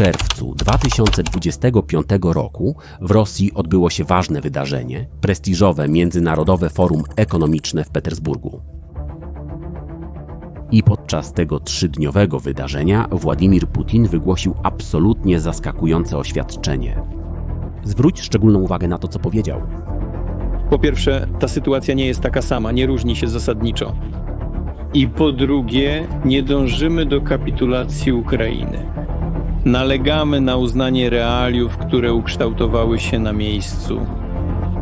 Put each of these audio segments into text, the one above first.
czerwcu 2025 roku w Rosji odbyło się ważne wydarzenie prestiżowe Międzynarodowe Forum Ekonomiczne w Petersburgu. I podczas tego trzydniowego wydarzenia Władimir Putin wygłosił absolutnie zaskakujące oświadczenie. Zwróć szczególną uwagę na to, co powiedział. Po pierwsze, ta sytuacja nie jest taka sama, nie różni się zasadniczo. I po drugie, nie dążymy do kapitulacji Ukrainy. Nalegamy na uznanie realiów, które ukształtowały się na miejscu.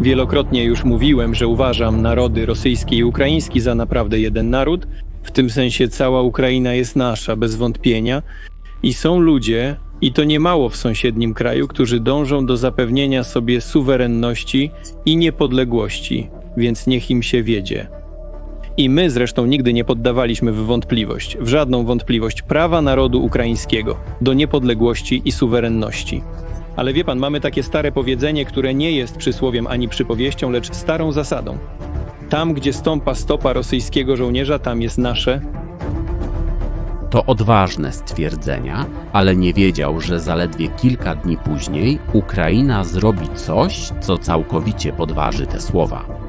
Wielokrotnie już mówiłem, że uważam narody rosyjski i ukraiński za naprawdę jeden naród. W tym sensie cała Ukraina jest nasza, bez wątpienia. I są ludzie, i to niemało w sąsiednim kraju, którzy dążą do zapewnienia sobie suwerenności i niepodległości, więc niech im się wiedzie. I my zresztą nigdy nie poddawaliśmy w wątpliwość, w żadną wątpliwość prawa narodu ukraińskiego do niepodległości i suwerenności. Ale wie pan, mamy takie stare powiedzenie, które nie jest przysłowiem ani przypowieścią, lecz starą zasadą. Tam, gdzie stąpa stopa rosyjskiego żołnierza, tam jest nasze, To odważne stwierdzenia, ale nie wiedział, że zaledwie kilka dni później Ukraina zrobi coś, co całkowicie podważy te słowa.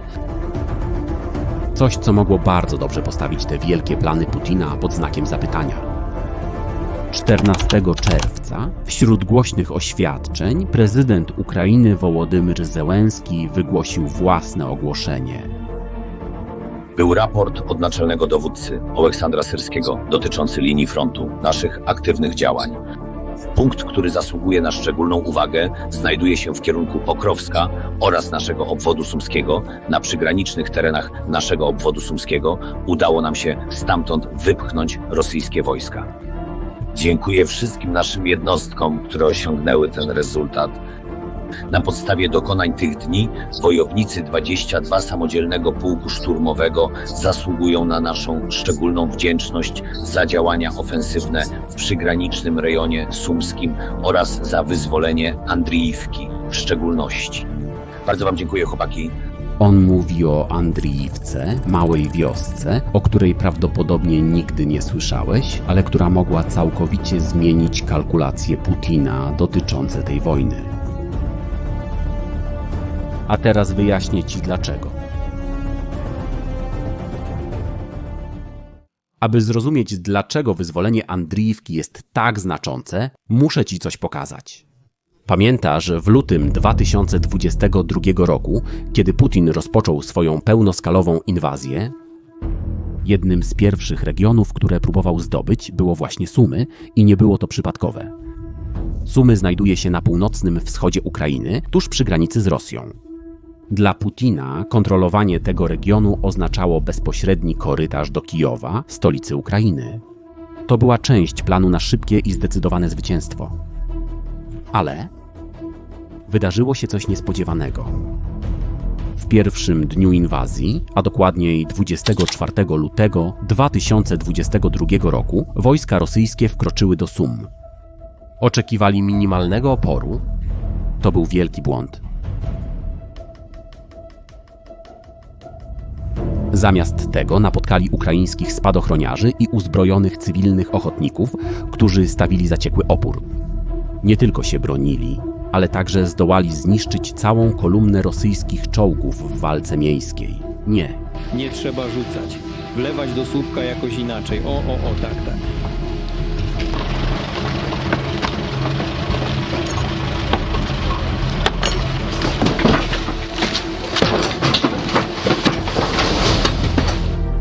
Coś, co mogło bardzo dobrze postawić te wielkie plany Putina pod znakiem zapytania. 14 czerwca, wśród głośnych oświadczeń, prezydent Ukrainy Wołodymyr Zełenski wygłosił własne ogłoszenie. Był raport od naczelnego dowódcy Aleksandra Syrskiego dotyczący linii frontu, naszych aktywnych działań. Punkt, który zasługuje na szczególną uwagę, znajduje się w kierunku Pokrowska oraz naszego obwodu sumskiego. Na przygranicznych terenach naszego obwodu sumskiego udało nam się stamtąd wypchnąć rosyjskie wojska. Dziękuję wszystkim naszym jednostkom, które osiągnęły ten rezultat. Na podstawie dokonań tych dni wojownicy 22 samodzielnego pułku szturmowego zasługują na naszą szczególną wdzięczność za działania ofensywne w przygranicznym rejonie sumskim oraz za wyzwolenie Andriiwki w szczególności. Bardzo Wam dziękuję, chłopaki. On mówi o Andriiwce, małej wiosce, o której prawdopodobnie nigdy nie słyszałeś, ale która mogła całkowicie zmienić kalkulacje Putina dotyczące tej wojny. A teraz wyjaśnię Ci dlaczego. Aby zrozumieć, dlaczego wyzwolenie Andriiwki jest tak znaczące, muszę Ci coś pokazać. Pamiętasz, w lutym 2022 roku, kiedy Putin rozpoczął swoją pełnoskalową inwazję, jednym z pierwszych regionów, które próbował zdobyć, było właśnie Sumy i nie było to przypadkowe. Sumy znajduje się na północnym wschodzie Ukrainy, tuż przy granicy z Rosją. Dla Putina kontrolowanie tego regionu oznaczało bezpośredni korytarz do Kijowa, stolicy Ukrainy. To była część planu na szybkie i zdecydowane zwycięstwo. Ale wydarzyło się coś niespodziewanego. W pierwszym dniu inwazji, a dokładniej 24 lutego 2022 roku, wojska rosyjskie wkroczyły do Sum. Oczekiwali minimalnego oporu. To był wielki błąd. Zamiast tego napotkali ukraińskich spadochroniarzy i uzbrojonych cywilnych ochotników, którzy stawili zaciekły opór. Nie tylko się bronili, ale także zdołali zniszczyć całą kolumnę rosyjskich czołgów w walce miejskiej. Nie, Nie trzeba rzucać. Wlewać do słupka jakoś inaczej. O, o, o, tak, tak.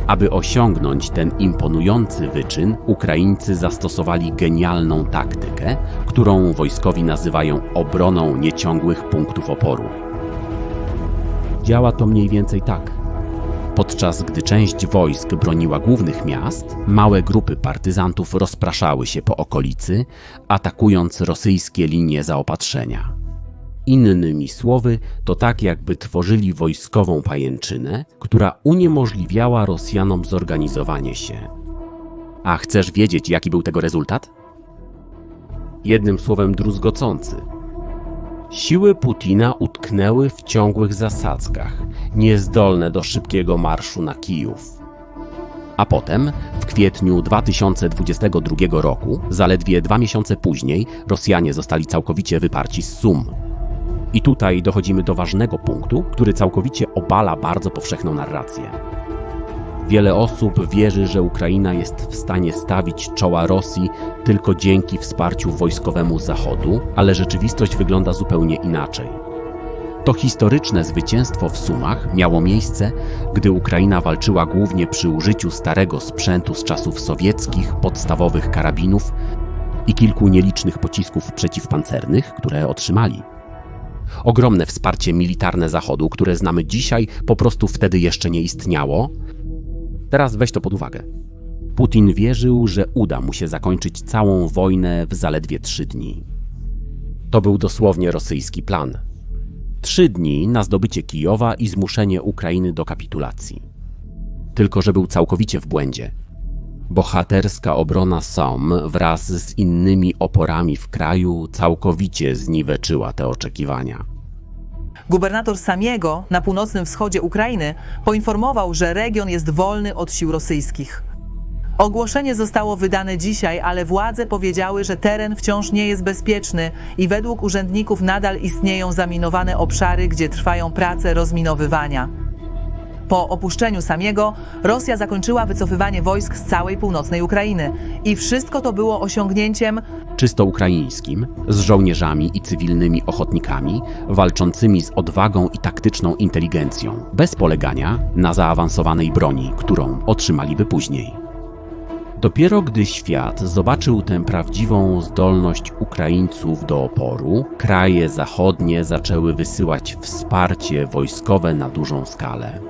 Aby osiągnąć ten imponujący wyczyn, Ukraińcy zastosowali genialną taktykę, którą wojskowi nazywają obroną nieciągłych punktów oporu. Działa to mniej więcej tak. Podczas gdy część wojsk broniła głównych miast, małe grupy partyzantów rozpraszały się po okolicy, atakując rosyjskie linie zaopatrzenia. Innymi słowy, to tak jakby tworzyli wojskową pajęczynę, która uniemożliwiała Rosjanom zorganizowanie się. A chcesz wiedzieć, jaki był tego rezultat? Jednym słowem druzgocący. Siły Putina utknęły w ciągłych zasadzkach, niezdolne do szybkiego marszu na Kijów. A potem, w kwietniu 2022 roku, zaledwie dwa miesiące później, Rosjanie zostali całkowicie wyparci z Sum. I tutaj dochodzimy do ważnego punktu, który całkowicie obala bardzo powszechną narrację. Wiele osób wierzy, że Ukraina jest w stanie stawić czoła Rosji tylko dzięki wsparciu wojskowemu Zachodu, ale rzeczywistość wygląda zupełnie inaczej. To historyczne zwycięstwo w Sumach miało miejsce, gdy Ukraina walczyła głównie przy użyciu starego sprzętu z czasów sowieckich, podstawowych karabinów i kilku nielicznych pocisków przeciwpancernych, które otrzymali. Ogromne wsparcie militarne Zachodu, które znamy dzisiaj, po prostu wtedy jeszcze nie istniało. Teraz weź to pod uwagę. Putin wierzył, że uda mu się zakończyć całą wojnę w zaledwie trzy dni. To był dosłownie rosyjski plan. Trzy dni na zdobycie Kijowa i zmuszenie Ukrainy do kapitulacji. Tylko, że był całkowicie w błędzie. Bohaterska obrona Som wraz z innymi oporami w kraju całkowicie zniweczyła te oczekiwania. Gubernator Samiego na północnym wschodzie Ukrainy poinformował, że region jest wolny od sił rosyjskich. Ogłoszenie zostało wydane dzisiaj, ale władze powiedziały, że teren wciąż nie jest bezpieczny i według urzędników nadal istnieją zaminowane obszary, gdzie trwają prace rozminowywania. Po opuszczeniu Samiego Rosja zakończyła wycofywanie wojsk z całej północnej Ukrainy i wszystko to było osiągnięciem czysto ukraińskim, z żołnierzami i cywilnymi ochotnikami, walczącymi z odwagą i taktyczną inteligencją, bez polegania na zaawansowanej broni, którą otrzymaliby później. Dopiero gdy świat zobaczył tę prawdziwą zdolność Ukraińców do oporu, kraje zachodnie zaczęły wysyłać wsparcie wojskowe na dużą skalę.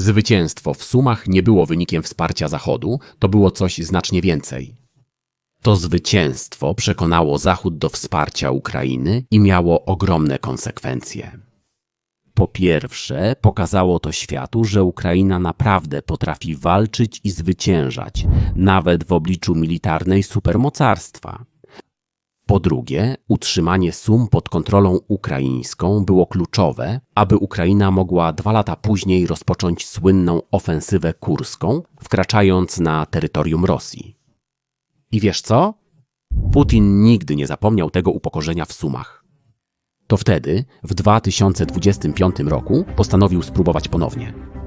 Zwycięstwo w Sumach nie było wynikiem wsparcia Zachodu, to było coś znacznie więcej. To zwycięstwo przekonało Zachód do wsparcia Ukrainy i miało ogromne konsekwencje. Po pierwsze, pokazało to światu, że Ukraina naprawdę potrafi walczyć i zwyciężać, nawet w obliczu militarnej supermocarstwa. Po drugie, utrzymanie Sum pod kontrolą ukraińską było kluczowe, aby Ukraina mogła dwa lata później rozpocząć słynną ofensywę kurską, wkraczając na terytorium Rosji. I wiesz co? Putin nigdy nie zapomniał tego upokorzenia w Sumach. To wtedy, w 2025 roku, postanowił spróbować ponownie.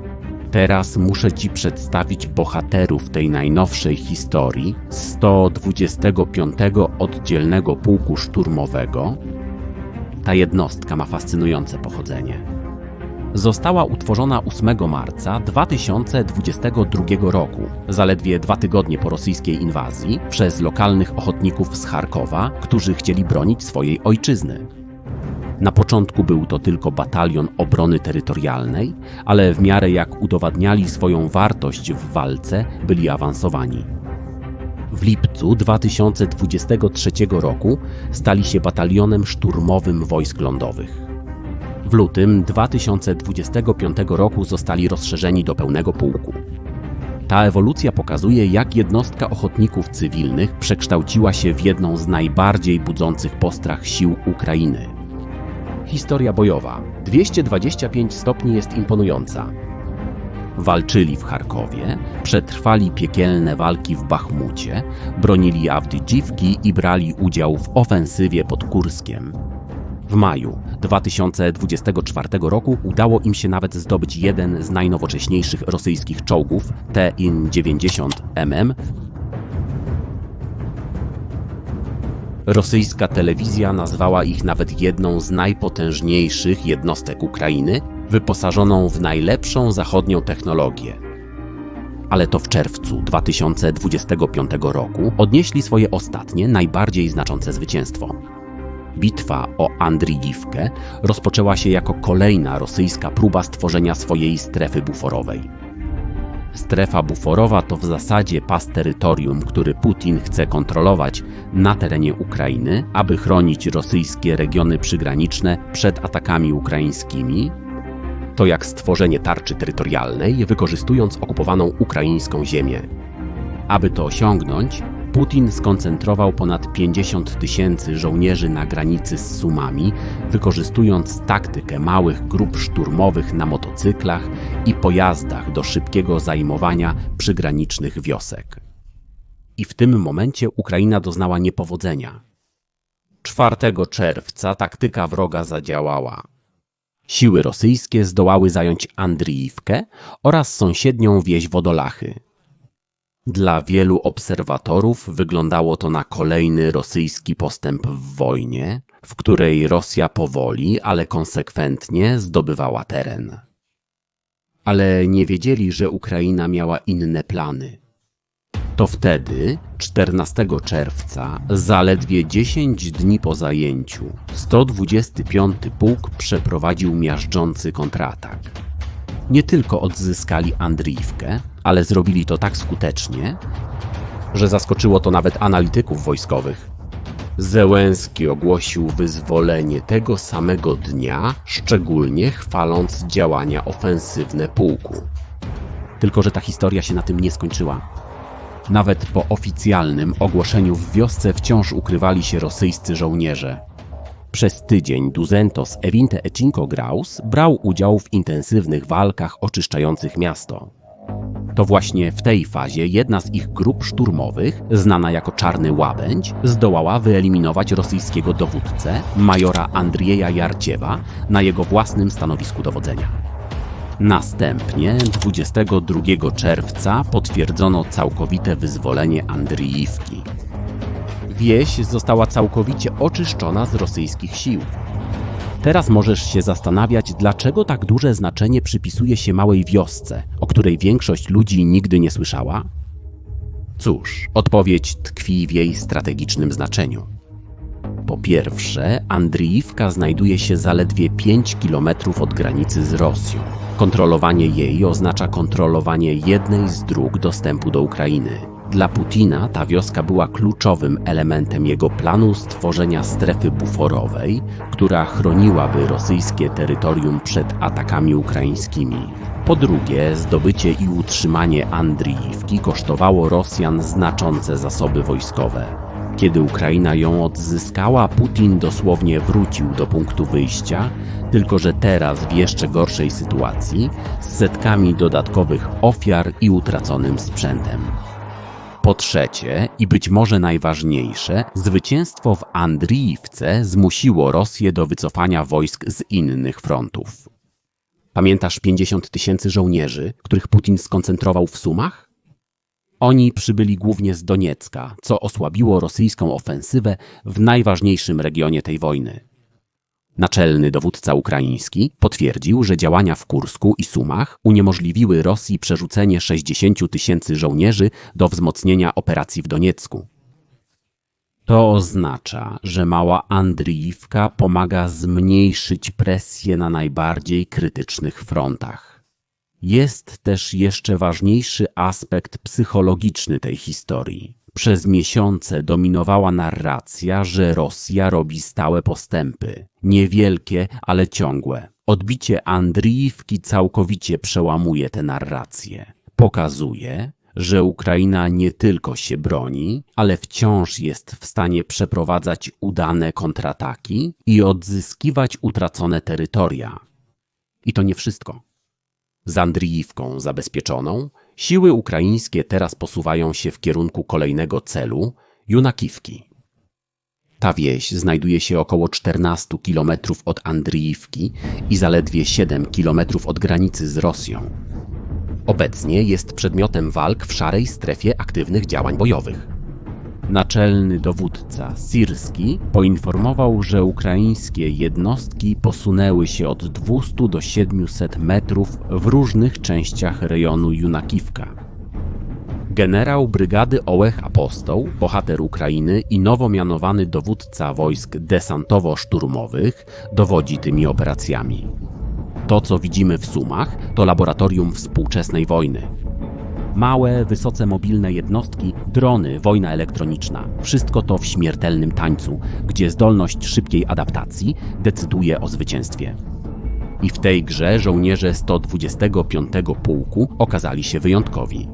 Teraz muszę Ci przedstawić bohaterów tej najnowszej historii 125 oddzielnego pułku szturmowego. Ta jednostka ma fascynujące pochodzenie. Została utworzona 8 marca 2022 roku, zaledwie dwa tygodnie po rosyjskiej inwazji, przez lokalnych ochotników z Charkowa, którzy chcieli bronić swojej ojczyzny. Na początku był to tylko batalion obrony terytorialnej, ale w miarę jak udowadniali swoją wartość w walce, byli awansowani. W lipcu 2023 roku stali się batalionem szturmowym wojsk lądowych. W lutym 2025 roku zostali rozszerzeni do pełnego pułku. Ta ewolucja pokazuje, jak jednostka ochotników cywilnych przekształciła się w jedną z najbardziej budzących postrach sił Ukrainy. Historia bojowa 225 stopni jest imponująca. Walczyli w Charkowie, przetrwali piekielne walki w Bachmucie, bronili Awdydziwki i brali udział w ofensywie pod Kurskiem. W maju 2024 roku udało im się nawet zdobyć jeden z najnowocześniejszych rosyjskich czołgów T-90MM. Rosyjska telewizja nazwała ich nawet jedną z najpotężniejszych jednostek Ukrainy, wyposażoną w najlepszą zachodnią technologię. Ale to w czerwcu 2025 roku odnieśli swoje ostatnie, najbardziej znaczące zwycięstwo. Bitwa o Andrijiwkę rozpoczęła się jako kolejna rosyjska próba stworzenia swojej strefy buforowej. Strefa buforowa to w zasadzie pas terytorium, który Putin chce kontrolować na terenie Ukrainy, aby chronić rosyjskie regiony przygraniczne przed atakami ukraińskimi. To jak stworzenie tarczy terytorialnej, wykorzystując okupowaną ukraińską ziemię. Aby to osiągnąć, Putin skoncentrował ponad 50 tysięcy żołnierzy na granicy z Sumami, wykorzystując taktykę małych grup szturmowych na motocyklach i pojazdach do szybkiego zajmowania przygranicznych wiosek. I w tym momencie Ukraina doznała niepowodzenia. 4 czerwca taktyka wroga zadziałała. Siły rosyjskie zdołały zająć Andriiwkę oraz sąsiednią wieś Wodolachy. Dla wielu obserwatorów wyglądało to na kolejny rosyjski postęp w wojnie, w której Rosja powoli, ale konsekwentnie zdobywała teren. Ale nie wiedzieli, że Ukraina miała inne plany. To wtedy, 14 czerwca, zaledwie 10 dni po zajęciu, 125 pułk przeprowadził miażdżący kontratak. Nie tylko odzyskali Andriiwkę, ale zrobili to tak skutecznie, że zaskoczyło to nawet analityków wojskowych. Zełenski ogłosił wyzwolenie tego samego dnia, szczególnie chwaląc działania ofensywne pułku. Tylko, że ta historia się na tym nie skończyła. Nawet po oficjalnym ogłoszeniu w wiosce wciąż ukrywali się rosyjscy żołnierze. Przez tydzień Duzentos Evinte Ecinko Graus brał udział w intensywnych walkach oczyszczających miasto. To właśnie w tej fazie jedna z ich grup szturmowych, znana jako Czarny Łabędź, zdołała wyeliminować rosyjskiego dowódcę, majora Andrieja Jarciewa, na jego własnym stanowisku dowodzenia. Następnie 22 czerwca potwierdzono całkowite wyzwolenie Andriiwki. Wieś została całkowicie oczyszczona z rosyjskich sił. Teraz możesz się zastanawiać, dlaczego tak duże znaczenie przypisuje się małej wiosce, o której większość ludzi nigdy nie słyszała? Cóż, odpowiedź tkwi w jej strategicznym znaczeniu. Po pierwsze, Andriiwka znajduje się zaledwie 5 km od granicy z Rosją. Kontrolowanie jej oznacza kontrolowanie jednej z dróg dostępu do Ukrainy. Dla Putina ta wioska była kluczowym elementem jego planu stworzenia strefy buforowej, która chroniłaby rosyjskie terytorium przed atakami ukraińskimi. Po drugie, zdobycie i utrzymanie Andriiwki kosztowało Rosjan znaczące zasoby wojskowe. Kiedy Ukraina ją odzyskała, Putin dosłownie wrócił do punktu wyjścia, tylko że teraz w jeszcze gorszej sytuacji, z setkami dodatkowych ofiar i utraconym sprzętem. Po trzecie, i być może najważniejsze, zwycięstwo w Andriiwce zmusiło Rosję do wycofania wojsk z innych frontów. Pamiętasz 50 tysięcy żołnierzy, których Putin skoncentrował w Sumach? Oni przybyli głównie z Doniecka, co osłabiło rosyjską ofensywę w najważniejszym regionie tej wojny. Naczelny dowódca ukraiński potwierdził, że działania w Kursku i Sumach uniemożliwiły Rosji przerzucenie 60 tysięcy żołnierzy do wzmocnienia operacji w Doniecku. To oznacza, że mała Andriiwka pomaga zmniejszyć presję na najbardziej krytycznych frontach. Jest też jeszcze ważniejszy aspekt psychologiczny tej historii. Przez miesiące dominowała narracja, że Rosja robi stałe postępy. Niewielkie, ale ciągłe. Odbicie Andriiwki całkowicie przełamuje tę narrację. Pokazuje, że Ukraina nie tylko się broni, ale wciąż jest w stanie przeprowadzać udane kontrataki i odzyskiwać utracone terytoria. I to nie wszystko. Z Andriiwką zabezpieczoną, siły ukraińskie teraz posuwają się w kierunku kolejnego celu Junakiwki. Ta wieś znajduje się około 14 km od Andriiwki i zaledwie 7 km od granicy z Rosją. Obecnie jest przedmiotem walk w szarej strefie aktywnych działań bojowych. Naczelny dowódca Sirski poinformował, że ukraińskie jednostki posunęły się od 200 do 700 metrów w różnych częściach rejonu Junakiwka. Generał brygady Ołech Apostoł, bohater Ukrainy i nowo mianowany dowódca wojsk desantowo-szturmowych dowodzi tymi operacjami. To, co widzimy w Sumach, to laboratorium współczesnej wojny. Małe, wysoce mobilne jednostki, drony, wojna elektroniczna. Wszystko to w śmiertelnym tańcu, gdzie zdolność szybkiej adaptacji decyduje o zwycięstwie. I w tej grze żołnierze 125 pułku okazali się wyjątkowi.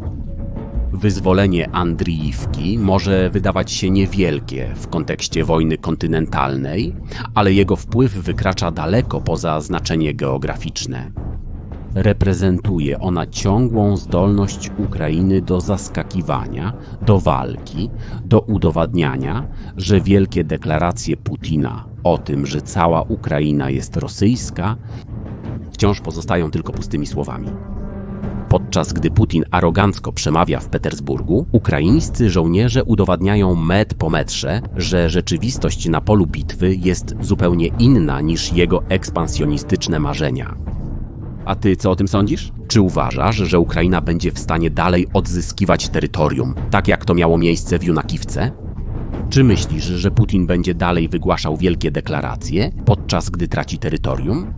Wyzwolenie Andriiwki może wydawać się niewielkie w kontekście wojny kontynentalnej, ale jego wpływ wykracza daleko poza znaczenie geograficzne. Reprezentuje ona ciągłą zdolność Ukrainy do zaskakiwania, do walki, do udowadniania, że wielkie deklaracje Putina o tym, że cała Ukraina jest rosyjska, wciąż pozostają tylko pustymi słowami. Podczas gdy Putin arogancko przemawia w Petersburgu, ukraińscy żołnierze udowadniają met po metrze, że rzeczywistość na polu bitwy jest zupełnie inna niż jego ekspansjonistyczne marzenia. A ty co o tym sądzisz? Czy uważasz, że Ukraina będzie w stanie dalej odzyskiwać terytorium, tak jak to miało miejsce w Junakiwce? Czy myślisz, że Putin będzie dalej wygłaszał wielkie deklaracje, podczas gdy traci terytorium?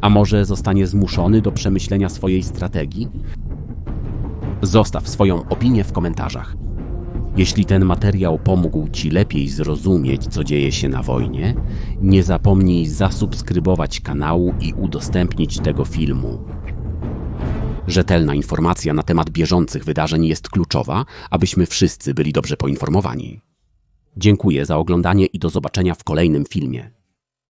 A może zostanie zmuszony do przemyślenia swojej strategii? Zostaw swoją opinię w komentarzach. Jeśli ten materiał pomógł Ci lepiej zrozumieć, co dzieje się na wojnie, nie zapomnij zasubskrybować kanału i udostępnić tego filmu. Rzetelna informacja na temat bieżących wydarzeń jest kluczowa, abyśmy wszyscy byli dobrze poinformowani. Dziękuję za oglądanie i do zobaczenia w kolejnym filmie.